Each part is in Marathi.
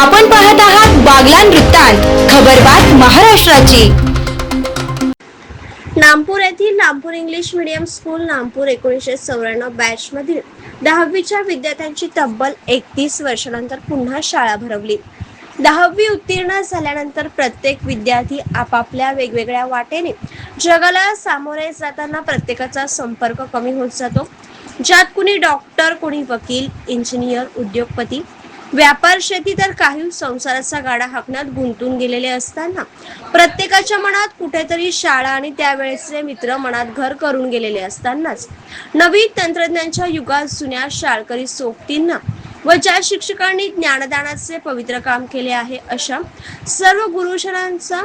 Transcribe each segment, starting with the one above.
आपण पाहत आहात बागलान वृत्तांत खबरबात महाराष्ट्राची. नामपूर येथील Nampur English medium school Nampur एकोणीसशे चौऱ्याण्णव बॅच मधील दहावीच्या विद्यार्थ्यांची तब्बल एकतीस वर्षानंतर पुन्हा शाळा भरवली. दहावी उत्तीर्ण झाल्यानंतर प्रत्येक विद्यार्थी आपापल्या वेगवेगळ्या वाटेने जगाला सामोरे जाताना प्रत्येकाचा संपर्क कमी होत जातो. ज्यात कुणी डॉक्टर कुणी वकील इंजिनियर उद्योगपती व्यापार शेती तर काही संसाराचा गाडा हाकण्यात गुंतून गेलेले असताना प्रत्येकाच्या मनात कुठेतरी शाळा आणि त्यावेळेचे मित्र मनात घर करून गेलेले असतानाच नवीन तंत्रज्ञानच्या युगात जुन्या शाळकरी सोबतींना व ज्या शिक्षकांनी ज्ञानदानाचे पवित्र काम केले आहे अशा सर्व गुरुशरांचा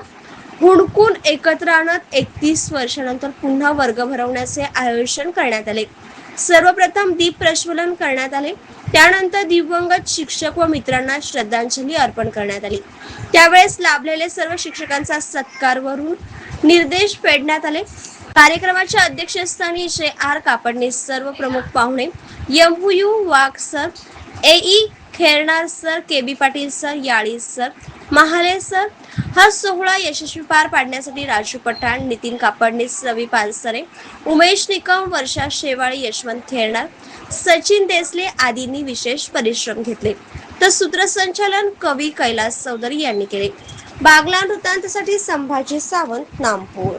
हुडकून एकत्र आणत एकतीस वर्षानंतर पुन्हा वर्ग भरवण्याचे आयोजन करण्यात आले. सर्वप्रथम दीप प्रज्वलन करण्यात आले. त्यानंतर दिवंगत शिक्षक व मित्रांना श्रद्धांजली अर्पण करण्यात आली. त्यावेळेस लाभलेले सर्व शिक्षकांचा सत्कार वरून निर्देश फेडण्यात आले. कार्यक्रमाच्या अध्यक्षस्थानी जे आर कापडणे सर्व प्रमुख पाहुणे एम वाघ सर एई Khairnar sir K B Patil sir याळी sir Mahale sir. हा सोहळा यशस्वी पार पाडण्यासाठी राजू पठाण नितीन कापडणे रवी पानसरे उमेश निकम वर्षा शेवाळे यशवंत खेरणार सचिन देसले आदींनी विशेष परिश्रम घेतले. तर सूत्रसंचालन कवी कैलास चौधरी यांनी केले. बागला वृत्तांतसाठी संभाजी सावंत नामपूर.